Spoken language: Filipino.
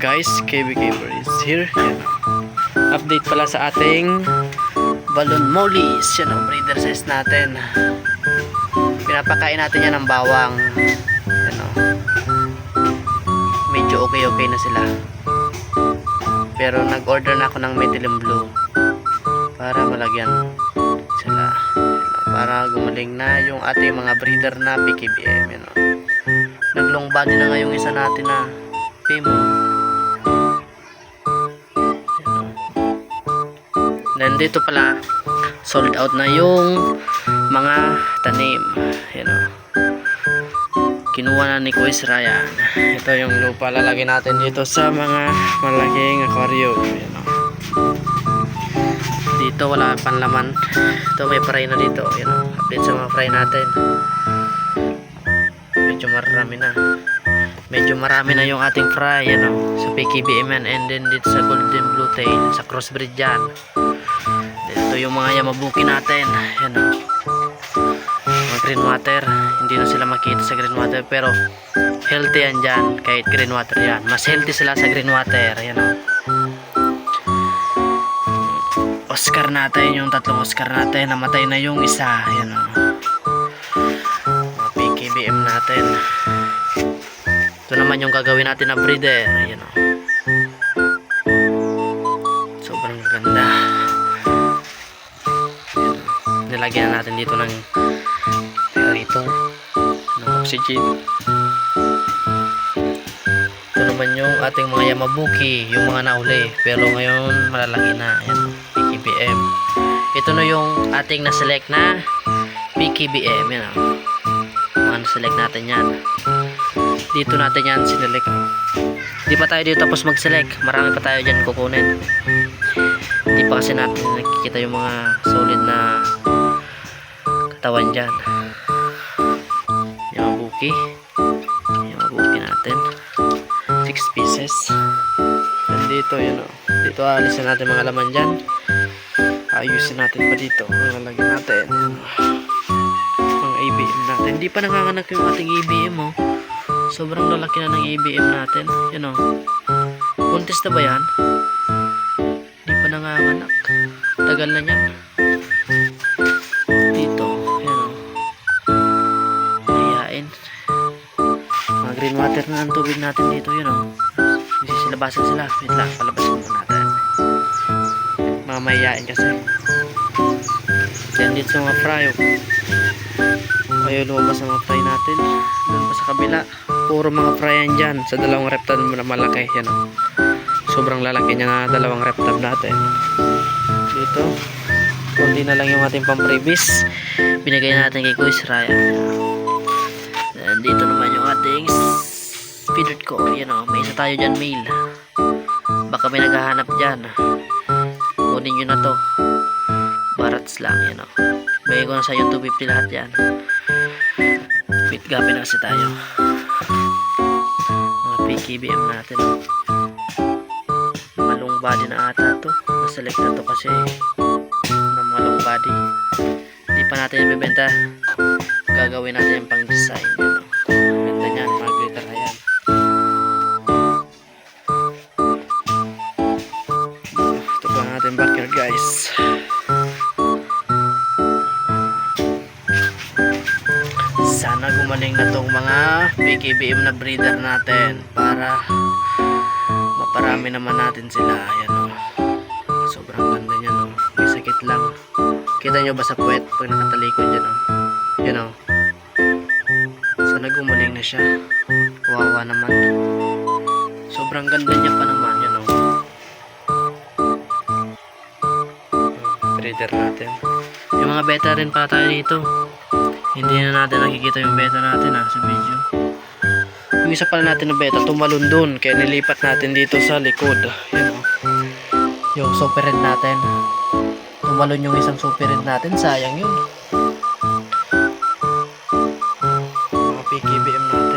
guys, KB Gamer is here. Update pala sa ating balloon mollies. Yan ang breeder size natin. Pinapakain natin yan ng bawang. Yan o. Medyo okay-okay na sila. Pero nag-order na ako ng methylene blue. Para malagyan sila. Para gumaling na yung ating mga breeder na PKBM. Yan o. Naglong body na nga yung isa natin na Pimo. Then dito pala sold out na yung mga tanim. Yan o. Kinuha na ni Kuis Ryan. Ito yung lupa lalagyan natin dito sa mga malaking aquarium. Yan o. Dito wala pang laman. Ito may fry na dito. Yan o. Update sa mga fry natin. Medyo marami na medyo marami na yung ating fry ano sa PKBM and then dito sa golden blue tail sa crossbreed yan dito yung mga yamabuki natin yan o mga green water hindi na sila makita sa green water pero healthy yan dyan kahit green water yan. Mas healthy sila sa green water yan o Oscar natin yung tatlong Oscar natin namatay na yung isa yan mga PKBM natin ito naman yung gagawin natin na breeder. Ayan o. Sobrang ganda. Ayan. Nilagyan na natin dito ng aerator ng oxygen. Ito naman yung ating mga yamabuki, yung mga nauli. Pero ngayon malalaki na. Ayan. PKBM. Ito na yung ating na-select na PKBM. Yan o. Mga na-select natin yan dito natin yan sinelect di pa tayo dito tapos mag-select. Marami pa tayo dyan kukunin. Di pa kasi natin nakikita yung mga solid na katawan dyan. Yung mga buki. Yung buki natin. 6 pieces. Then dito yun o dito alisin natin mga laman dyan. Ayusin natin pa dito. Lalagyan natin. Mga ABM natin. Hindi pa nanganganak yung ating ABM oh Sobrang lalaki na ng ABM natin. Yan o. Buntis na ba yan? Hindi pa nanganganak. Tagal na niyan. Dito. Yan o. Mayayain. Mga green water na ang tubig natin dito. Yan o. Sisilabasan sila. Wait lang. Palabasin mo natin. Mga mayayain kasi. Yan dito sa mga fry. Ayaw lumabas ang mga fry natin. Doon pa sa kabila puro mga fry yan dyan. Sa dalawang reptab na malaki yan o. Sobrang lalaki niya na dalawang reptab natin dito kundi na lang yung ating pamprevis binigay natin kay Kuis Raya and dito naman yung ating feeder ko yan o may isa tayo dyan male baka may naghahanap dyan. Kunin nyo na to. Barats lang yan o. Bigay ko na sa iyo 250 lahat yan. Fit gapi na kasi tayo mga PKBM natin. Malong body na ata to. Naselect na to kasi ng malong body. Hindi pa natin ibibenta. Gagawin natin yung pang design yun, sana gumaling na tong mga PKBM na breeder natin para maparami naman natin sila. Ayan o sobrang ganda niya no may sakit lang. Kita nyo ba sa puwet? Pag nakatalikod dyan o yan o sana gumaling na siya. Wawa naman. Sobrang ganda niya pa naman yan o breeder natin. Yung mga beta rin pala tayo dito hindi na natin nakikita yung beta natin ha, sa video. Yung isa pala natin na beta, tumalon dun. Kaya nilipat natin dito sa likod. Yan o. Yung super red natin. Tumalon yung isang super red natin. Sayang yun. Mga PKBM natin.